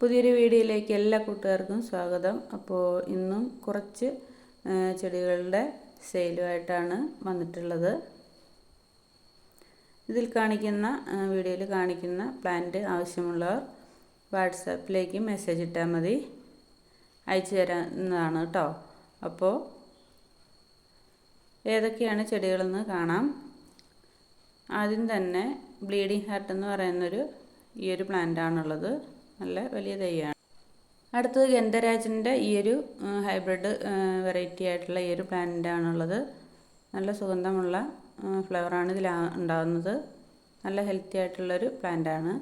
പുതിയൊരു വീഡിയോയിലേക്ക് എല്ലാ കൂട്ടുകാർക്കും സ്വാഗതം. അപ്പോൾ ഇന്നും കുറച്ച് ചെടികളുടെ സെയിലുമായിട്ടാണ് വന്നിട്ടുള്ളത്. ഇതിൽ കാണിക്കുന്ന വീഡിയോയിൽ കാണിക്കുന്ന പ്ലാന്റ് ആവശ്യമുള്ളവർ വാട്സാപ്പിലേക്ക് മെസ്സേജ് ഇട്ടാൽ മതി. അയച്ചു തരാവുന്നതാണ് കേട്ടോ അപ്പോൾ ഏതൊക്കെയാണ് ചെടികളെന്ന് കാണാം. ആദ്യം തന്നെ ബ്ലീഡിങ് ഹാർട്ട് എന്ന് പറയുന്നൊരു ഈ ഒരു പ്ലാന്റ് ആണുള്ളത് നല്ല വലിയ തൈയാണ്. അടുത്തത് ഗന്ധരാജിന്റെ ഈ ഒരു ഹൈബ്രിഡ് വെറൈറ്റി ആയിട്ടുള്ള ഈ ഒരു പ്ലാന്റ് ആണുള്ളത്. നല്ല സുഗന്ധമുള്ള ഫ്ലവറാണ് ഇതിൽ ഉണ്ടാകുന്നത് നല്ല ഹെൽത്തി ആയിട്ടുള്ളൊരു പ്ലാന്റ് ആണ്.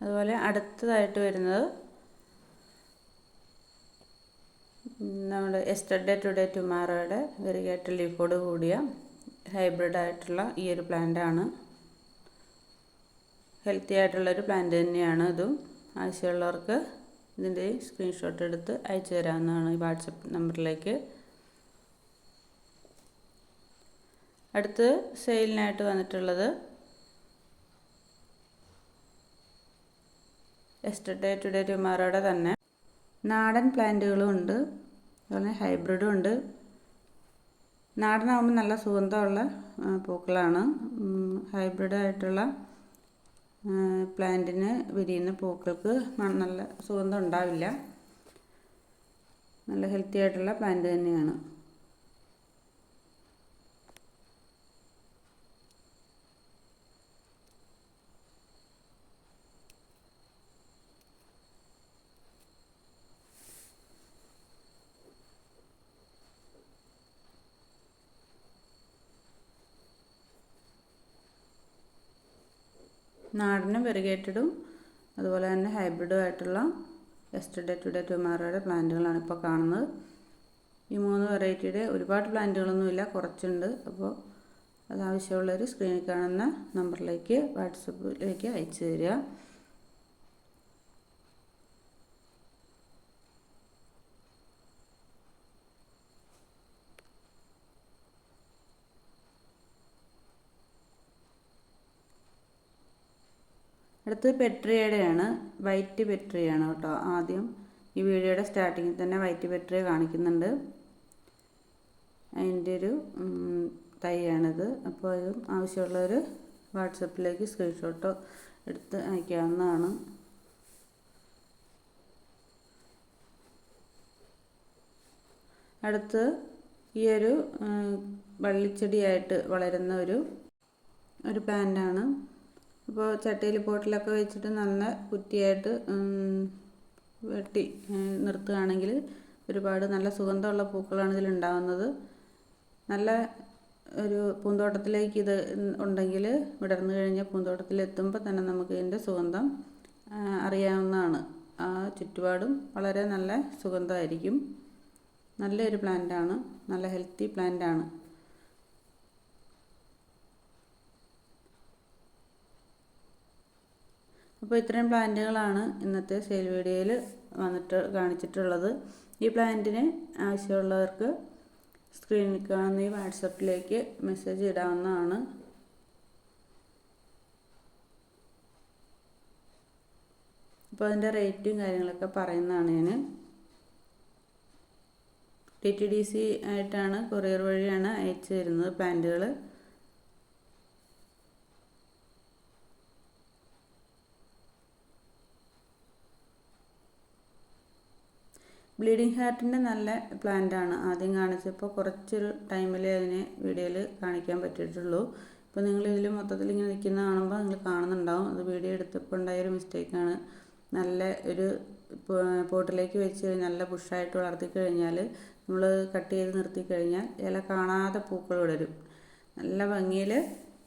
അതുപോലെ അടുത്തതായിട്ട് വരുന്നത് നമ്മുടെ എസ്റ്റർഡേ ടുഡേ ടുമാറോയുടെ വെരിഗേറ്റഡ് ലീഫോട് കൂടിയ ഹൈബ്രിഡ് ആയിട്ടുള്ള ഈ ഒരു പ്ലാന്റ് ആണ്. ഹെൽത്തി ആയിട്ടുള്ളൊരു പ്ലാന്റ് തന്നെയാണ് ഇതും ആവശ്യമുള്ളവർക്ക് ഇതിന്റെ സ്ക്രീൻഷോട്ട് എടുത്ത് അയച്ചു തരാവുന്നതാണ് ഈ വാട്സപ്പ് നമ്പറിലേക്ക്. അടുത്ത് സെയിലിനായിട്ട് വന്നിട്ടുള്ളത് എസ്റ്റർഡേ ടുഡേ ടുമാറോടെ തന്നെ നാടൻ പ്ലാന്റുകളും ഉണ്ട്. അതുപോലെ ഹൈബ്രിഡും ഉണ്ട്. നാടനാകുമ്പോൾ നല്ല സുഗന്ധമുള്ള പൂക്കളാണ്. ഹൈബ്രിഡ് ആയിട്ടുള്ള പ്ലാന്റിന് വിരിയുന്ന പൂക്കൾക്ക് നല്ല സുഗന്ധം ഉണ്ടാവില്ല. നല്ല ഹെൽത്തി ആയിട്ടുള്ള പ്ലാന്റ് തന്നെയാണ്. നാടനും വെറിഗേറ്റഡും അതുപോലെ തന്നെ ഹൈബ്രിഡും ആയിട്ടുള്ള എസ്റ്റർഡേ ടുഡേ ടുമാറോയുടെ പ്ലാന്റുകളാണ് ഇപ്പോൾ കാണുന്നത്. ഈ മൂന്ന് വെറൈറ്റിയുടെ ഒരുപാട് പ്ലാന്റുകളൊന്നുമില്ല കുറച്ചുണ്ട്. അപ്പോൾ അത് സ്ക്രീനിൽ കാണുന്ന നമ്പറിലേക്ക് വാട്സപ്പിലേക്ക് അയച്ചു തരിക. അടുത്തത് പെട്രിയയുടെയാണ് വൈറ്റ് പെട്രിയാണ് കേട്ടോ ആദ്യം. ഈ വീഡിയോയുടെ സ്റ്റാർട്ടിങ്ങിൽ തന്നെ വൈറ്റ് പെട്രിയ കാണിക്കുന്നുണ്ട്. അതിന്റെ ഒരു തൈയാണിത്. അപ്പോൾ അതും ആവശ്യമുള്ളവർ വാട്സപ്പിലേക്ക് സ്ക്രീൻഷോട്ടോ എടുത്ത് അയക്കാവുന്നതാണ്. അടുത്ത് ഈ ഒരു വള്ളിച്ചെടിയായിട്ട് വളരുന്ന ഒരു ഒരു പ്ലാന്റാണ്. അപ്പോൾ ചട്ടിയിൽ പോട്ടിലൊക്കെ വെച്ചിട്ട് നല്ല കുറ്റിയായിട്ട് വെട്ടി നിർത്തുകയാണെങ്കിൽ ഒരുപാട് നല്ല സുഗന്ധമുള്ള പൂക്കളാണ് ഇതിലുണ്ടാകുന്നത് നല്ല ഒരു പൂന്തോട്ടത്തിലേക്ക് ഇത് ഉണ്ടെങ്കിൽ വിടർന്നു കഴിഞ്ഞ പൂന്തോട്ടത്തിൽ എത്തുമ്പോൾ തന്നെ നമുക്ക് ഇതിന്റെ സുഗന്ധം അറിയാവുന്നതാണ്. ആ ചുറ്റുപാടും വളരെ നല്ല സുഗന്ധമായിരിക്കും. നല്ലൊരു പ്ലാന്റാണ് നല്ല ഹെൽത്തി പ്ലാന്റാണ്. അപ്പോൾ ഇത്രയും പ്ലാന്റുകളാണ് ഇന്നത്തെ സെയിൽ വീഡിയോയിൽ വന്നിട്ട് കാണിച്ചിട്ടുള്ളത്. ഈ പ്ലാന്റിന് ആവശ്യമുള്ളവർക്ക് സ്ക്രീനിൽ കാണുന്ന ഈ വാട്സപ്പിലേക്ക് മെസ്സേജ് ഇടാവുന്നതാണ്. അപ്പോൾ അതിന്റെ റേറ്റും കാര്യങ്ങളൊക്കെ പറയുന്നതാണ് ഞാൻ. ടി ടി ഡി സി ആയിട്ടാണ് കൊറിയർ വഴിയാണ് അയച്ചു തരുന്നത് പ്ലാന്റുകൾ. ബ്ലീഡിങ് ഹാർട്ടിന്റെ നല്ല പ്ലാന്റ് ആണ് ആദ്യം കാണിച്ചപ്പോൾ കുറച്ചൊരു ടൈമിൽ അതിനെ വീഡിയോയിൽ കാണിക്കാൻ പറ്റിയിട്ടുള്ളൂ. ഇപ്പോൾ നിങ്ങൾ ഇതിൽ മൊത്തത്തിൽ ഇങ്ങനെ നിൽക്കുന്ന കാണുമ്പോൾ നിങ്ങൾ കാണുന്നുണ്ടാവും. അത് വീഡിയോ എടുത്തപ്പോൾ ഉണ്ടായ ഒരു മിസ്റ്റേക്കാണ്. നല്ല ഒരു പോട്ടിലേക്ക് വെച്ച് നല്ല പുഷായിട്ട് വളർത്തി കഴിഞ്ഞാൽ നമ്മൾ കട്ട് ചെയ്ത് നിർത്തി കഴിഞ്ഞാൽ ഇല കാണാതെ പൂക്കൾ വിടരും. നല്ല ഭംഗിയിൽ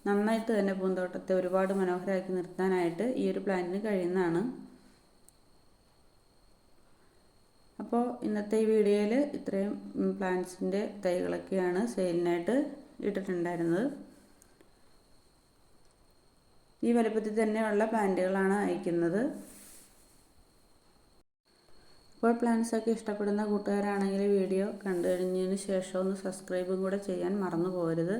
നന്നായിട്ട് തന്നെ പൂന്തോട്ടത്തെ ഒരുപാട് മനോഹരമാക്കി നിർത്താനായിട്ട് ഈ ഒരു പ്ലാന്റിന് കഴിയുന്നതാണ്. അപ്പോൾ ഇന്നത്തെ ഈ വീഡിയോയിൽ ഇത്രയും പ്ലാന്റ്സിന്റെ തൈകളൊക്കെയാണ് സെയിലിനായിട്ട് ഇട്ടിട്ടുണ്ടായിരുന്നത്. ഈ വലുപ്പത്തിൽ തന്നെയുള്ള പ്ലാന്റുകളാണ് അയക്കുന്നത്. അപ്പോൾ പ്ലാന്റ്സ് ഒക്കെ ഇഷ്ടപ്പെടുന്ന കൂട്ടുകാരാണെങ്കിൽ വീഡിയോ കണ്ടു കഴിഞ്ഞതിന് ശേഷം ഒന്ന് സബ്സ്ക്രൈബും കൂടെ ചെയ്യാൻ മറന്നു പോകരുത്.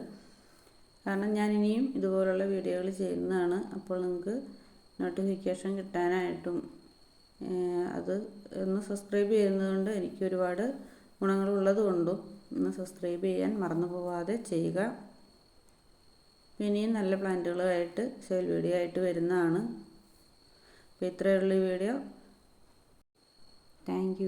കാരണം ഞാൻ ഇനിയും ഇതുപോലുള്ള വീഡിയോകൾ ചെയ്യുന്നതാണ്. അപ്പോൾ നിങ്ങൾക്ക് നോട്ടിഫിക്കേഷൻ കിട്ടാനായിട്ടും അത് ഒന്ന് സബ്സ്ക്രൈബ് ചെയ്യുന്നതുകൊണ്ട് എനിക്ക് ഒരുപാട് ഗുണങ്ങളുള്ളത് കൊണ്ടും ഒന്ന് സബ്സ്ക്രൈബ് ചെയ്യാൻ മറന്നു പോവാതെ ചെയ്യുക. ഇനിയും നല്ല പ്ലാന്റുകളുമായിട്ട് സെയിൽ വീഡിയോ ആയിട്ട് വരുന്നതാണ്. അപ്പോൾ ഇത്രയുള്ള വീഡിയോ താങ്ക്